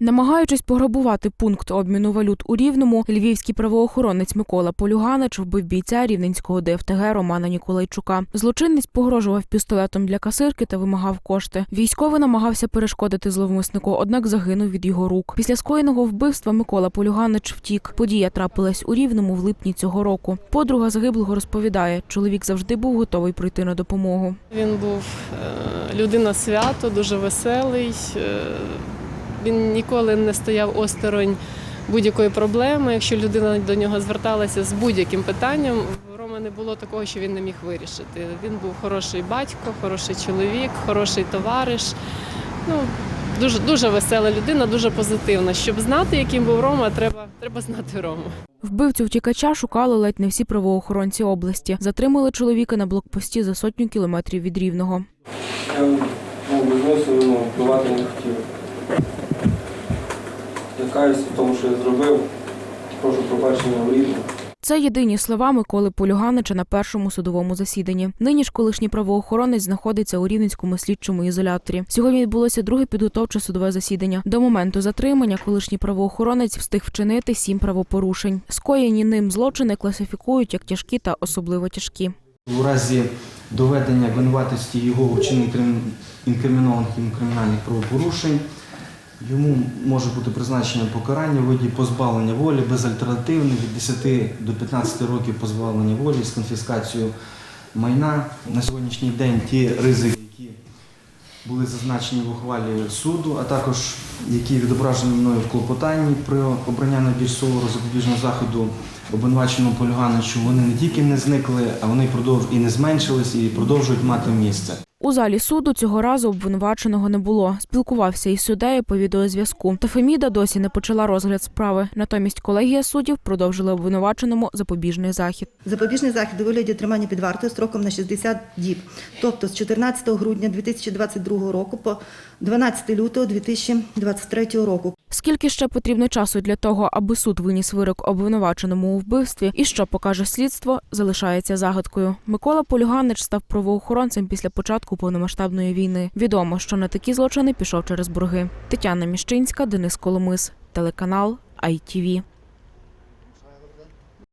Намагаючись пограбувати пункт обміну валют у Рівному, львівський правоохоронець Микола Полюганич вбив бійця рівненського ДФТГ Романа Ніколайчука. Злочинець погрожував пістолетом для касирки та вимагав кошти. Військовий намагався перешкодити зловмиснику, однак загинув від його рук. Після скоєного вбивства Микола Полюганич втік. Подія трапилась у Рівному в липні цього року. Подруга загиблого розповідає, чоловік завжди був готовий прийти на допомогу. Він був е, людина свято, дуже веселий. Він ніколи не стояв осторонь будь-якої проблеми. Якщо людина до нього зверталася з будь-яким питанням, в Рома не було такого, що він не міг вирішити. Він був хороший батько, хороший чоловік, хороший товариш. Ну, дуже, дуже весела людина, дуже позитивна. Щоб знати, яким був Рома, треба, треба знати Рому. Вбивцю втікача шукали ледь не всі правоохоронці області. Затримали чоловіка на блокпості за сотню кілометрів від Рівного. Я ну, відносив, ну, вбивати не хотів. Я каюсь в тому, що я зробив. Прошу пробачення у рідних. Це єдині слова Миколи Полюганича на першому судовому засіданні. Нині ж колишній правоохоронець знаходиться у рівненському слідчому ізоляторі. Сьогодні відбулося друге підготовче судове засідання. До моменту затримання колишній правоохоронець встиг вчинити сім правопорушень. Скоєні ним злочини класифікують як тяжкі та особливо тяжкі. У разі доведення винуватості його у інкримінованих кримінальних правопорушень йому може бути призначення покарання у виді позбавлення волі безальтернативне від 10 до 15 років позбавлення волі з конфіскацією майна. На сьогоднішній день ті ризики, які були зазначені в ухвалі суду, а також які відображені мною в клопотанні при обрання найбільш суворого запобіжного заходу обвинуваченому Полюганичу, вони не тільки не зникли, а вони і не зменшились, і продовжують мати місце. У залі суду цього разу обвинуваченого не було. Спілкувався із суддею по відеозв'язку. Та Феміда досі не почала розгляд справи. Натомість колегія суддів продовжила обвинуваченому запобіжний захід. Запобіжний захід у вигляді тримання під вартою строком на 60 діб, тобто з 14 грудня 2022 року по 12 лютого 2023 року. Скільки ще потрібно часу для того, аби суд виніс вирок обвинуваченому у вбивстві, і що покаже слідство, залишається загадкою. Микола Полюганич став правоохоронцем після початку повномасштабної війни. Відомо, що на такі злочини пішов через борги. Тетяна Міщинська, Денис Коломис, телеканал ITV.